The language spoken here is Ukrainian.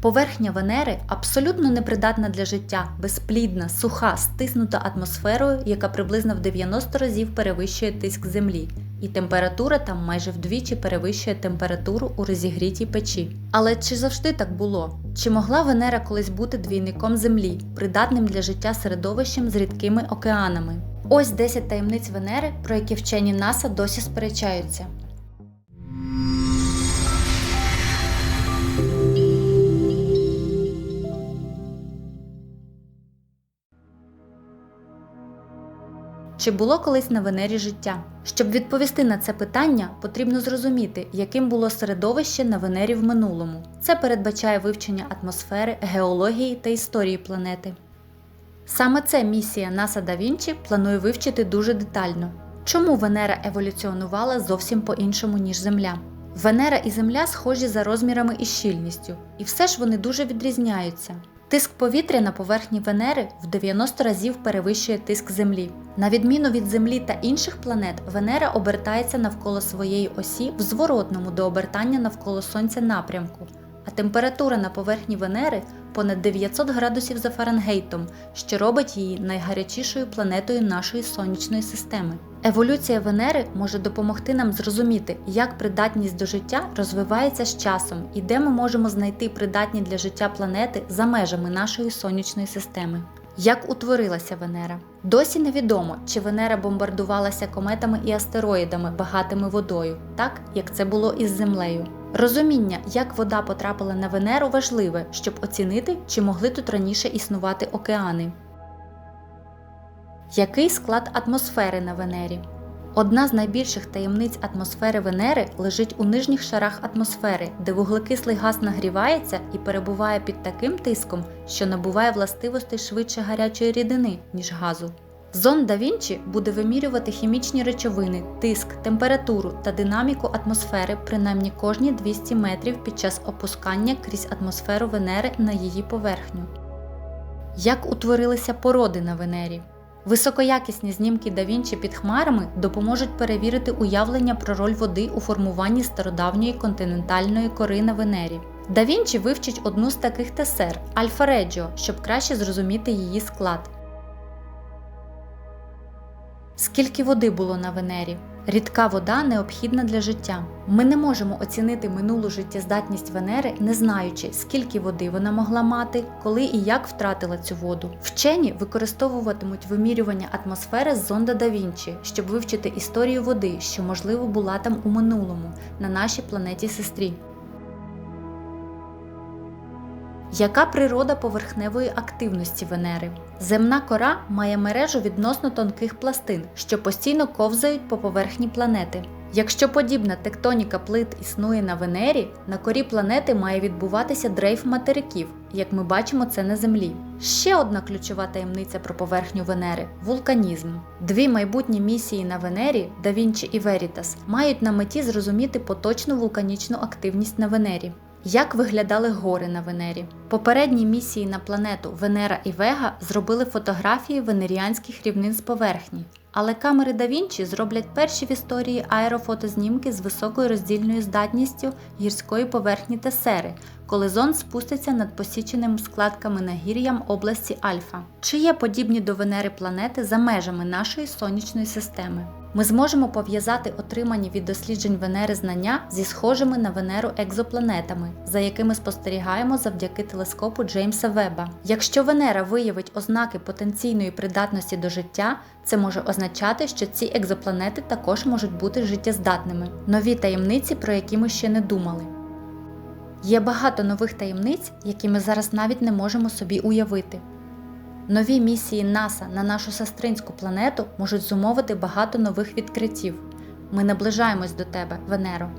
Поверхня Венери абсолютно непридатна для життя, безплідна, суха, стиснута атмосферою, яка приблизно в 90 разів перевищує тиск Землі. І температура там майже вдвічі перевищує температуру у розігрітій печі. Але чи завжди так було? Чи могла Венера колись бути двійником Землі, придатним для життя середовищем з рідкими океанами? Ось 10 таємниць Венери, про які вчені НАСА досі сперечаються. Чи було колись на Венері життя? Щоб відповісти на це питання, потрібно зрозуміти, яким було середовище на Венері в минулому. Це передбачає вивчення атмосфери, геології та історії планети. Саме це місія НАСА да Вінчі планує вивчити дуже детально. Чому Венера еволюціонувала зовсім по-іншому, ніж Земля? Венера і Земля схожі за розмірами і щільністю, і все ж вони дуже відрізняються. Тиск повітря на поверхні Венери в 90 разів перевищує тиск Землі. На відміну від Землі та інших планет, Венера обертається навколо своєї осі в зворотному до обертання навколо Сонця напрямку, а температура на поверхні Венери понад 900 градусів за Фаренгейтом, що робить її найгарячішою планетою нашої сонячної системи. Еволюція Венери може допомогти нам зрозуміти, як придатність до життя розвивається з часом і де ми можемо знайти придатні для життя планети за межами нашої сонячної системи. Як утворилася Венера? Досі невідомо, чи Венера бомбардувалася кометами і астероїдами, багатими водою, так як це було із Землею. Розуміння, як вода потрапила на Венеру, важливе, щоб оцінити, чи могли тут раніше існувати океани. Який склад атмосфери на Венері? Одна з найбільших таємниць атмосфери Венери лежить у нижніх шарах атмосфери, де вуглекислий газ нагрівається і перебуває під таким тиском, що набуває властивостей швидше гарячої рідини, ніж газу. Зонд да Вінчі буде вимірювати хімічні речовини, тиск, температуру та динаміку атмосфери принаймні кожні 200 метрів під час опускання крізь атмосферу Венери на її поверхню. Як утворилися породи на Венері? Високоякісні знімки да Вінчі під хмарами допоможуть перевірити уявлення про роль води у формуванні стародавньої континентальної кори на Венері. Да Вінчі вивчить одну з таких тесер Альфа Реджіо, щоб краще зрозуміти її склад. Скільки води було на Венері? Рідка вода необхідна для життя. Ми не можемо оцінити минулу життєздатність Венери, не знаючи, скільки води вона могла мати, коли і як втратила цю воду. Вчені використовуватимуть вимірювання атмосфери з зонда да Вінчі, щоб вивчити історію води, що можливо була там у минулому, на нашій планеті сестрі. Яка природа поверхневої активності Венери? Земна кора має мережу відносно тонких пластин, що постійно ковзають по поверхні планети. Якщо подібна тектоніка плит існує на Венері, на корі планети має відбуватися дрейф материків, як ми бачимо це на Землі. Ще одна ключова таємниця про поверхню Венери вулканізм. Дві майбутні місії на Венері Да Вінчі і Верітас мають на меті зрозуміти поточну вулканічну активність на Венері. Як виглядали гори на Венері? Попередні місії на планету Венера і Вега зробили фотографії венеріанських рівнин з поверхні, але камери да Вінчі зроблять перші в історії аерофотознімки з високою роздільною здатністю гірської поверхні Тесери, коли зонд спуститься над посіченим складками нагір'ям області Альфа. Чи є подібні до Венери планети за межами нашої сонячної системи? Ми зможемо пов'язати отримані від досліджень Венери знання зі схожими на Венеру екзопланетами, за якими спостерігаємо завдяки телескопу Джеймса Веба. Якщо Венера виявить ознаки потенційної придатності до життя, це може означати, що ці екзопланети також можуть бути життєздатними. Нові таємниці, про які ми ще не думали. Є багато нових таємниць, які ми зараз навіть не можемо собі уявити. Нові місії НАСА на нашу сестринську планету можуть зумовити багато нових відкриттів. Ми наближаємось до тебе, Венеро.